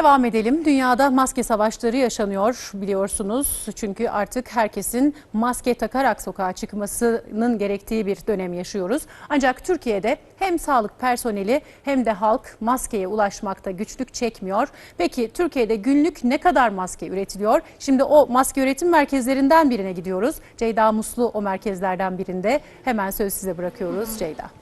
Devam edelim. Dünyada maske savaşları yaşanıyor biliyorsunuz. Çünkü artık herkesin maske takarak sokağa çıkmasının gerektiği bir dönem yaşıyoruz. Ancak Türkiye'de hem sağlık personeli hem de halk maskeye ulaşmakta güçlük çekmiyor. Peki Türkiye'de günlük ne kadar maske üretiliyor? Şimdi o maske üretim merkezlerinden birine gidiyoruz. Ceyda Muslu o merkezlerden birinde. Hemen söz size bırakıyoruz Ceyda.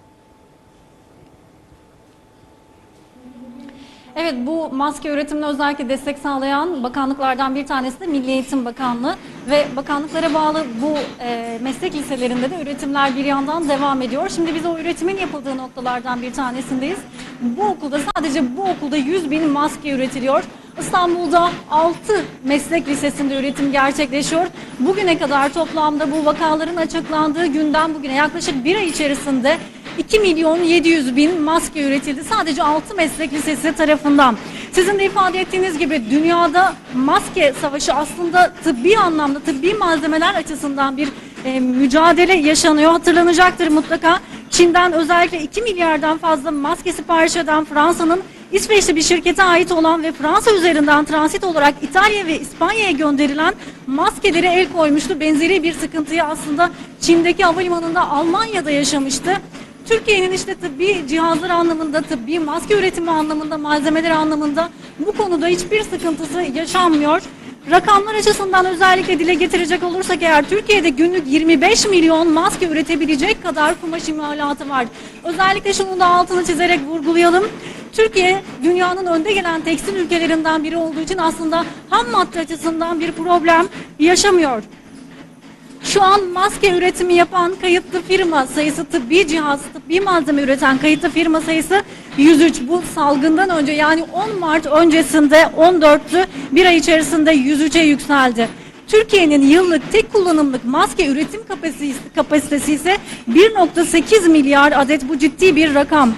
Evet bu maske üretimine özellikle destek sağlayan bakanlıklardan bir tanesi de Milli Eğitim Bakanlığı ve bakanlıklara bağlı bu e, meslek liselerinde de üretimler bir yandan devam ediyor. Şimdi biz o üretimin yapıldığı noktalardan bir tanesindeyiz. Bu okulda sadece bu okulda 100 bin maske üretiliyor. İstanbul'da 6 meslek lisesinde üretim gerçekleşiyor. Bugüne kadar toplamda bu vakaların açıklandığı günden bugüne yaklaşık bir ay içerisinde 2 milyon 700 bin maske üretildi sadece 6 meslek lisesi tarafından. Sizin de ifade ettiğiniz gibi dünyada maske savaşı aslında tıbbi anlamda tıbbi malzemeler açısından bir e, mücadele yaşanıyor. Hatırlanacaktır mutlaka. Çin'den özellikle 2 milyardan fazla maske sipariş eden Fransa'nın İsveçli bir şirkete ait olan ve Fransa üzerinden transit olarak İtalya ve İspanya'ya gönderilen maskelere el koymuştu. Benzeri bir sıkıntıyı aslında Çin'deki havalimanında Almanya'da yaşamıştı. Türkiye'nin işte tıbbi cihazlar anlamında, tıbbi maske üretimi anlamında, malzemeler anlamında bu konuda hiçbir sıkıntısı yaşanmıyor. Rakamlar açısından özellikle dile getirecek olursak eğer Türkiye'de günlük 25 milyon maske üretebilecek kadar kumaş imalatı var. Özellikle şunun da altını çizerek vurgulayalım. Türkiye dünyanın önde gelen tekstil ülkelerinden biri olduğu için aslında ham madde açısından bir problem yaşamıyor. Şu an maske üretimi yapan kayıtlı firma sayısı tıbbi cihaz, tıbbi malzeme üreten kayıtlı firma sayısı 103. Bu salgından önce yani 10 Mart öncesinde 14'tü bir ay içerisinde 103'e yükseldi. Türkiye'nin yıllık tek kullanımlık maske üretim kapasitesi, ise 1.8 milyar adet bu ciddi bir rakam.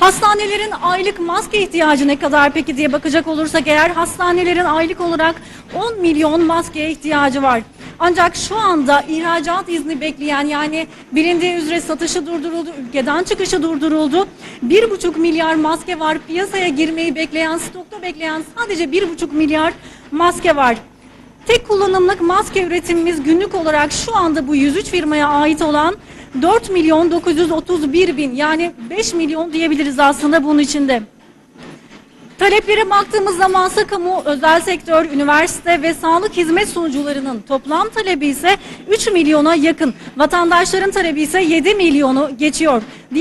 Hastanelerin aylık maske ihtiyacı ne kadar peki diye bakacak olursak eğer hastanelerin aylık olarak 10 milyon maskeye ihtiyacı var. Ancak şu anda ihracat izni bekleyen yani bilindiği üzere satışı durduruldu, ülkeden çıkışı durduruldu. 1,5 milyar maske var. Piyasaya girmeyi bekleyen, stokta bekleyen sadece 1,5 milyar maske var. Tek kullanımlık maske üretimimiz günlük olarak şu anda bu 103 firmaya ait olan 4 milyon 931 bin yani 5 milyon diyebiliriz aslında bunun içinde. Taleplere baktığımız zaman ise kamu, özel sektör, üniversite ve sağlık hizmet sunucularının toplam talebi ise 3 milyona yakın. Vatandaşların talebi ise 7 milyonu geçiyor.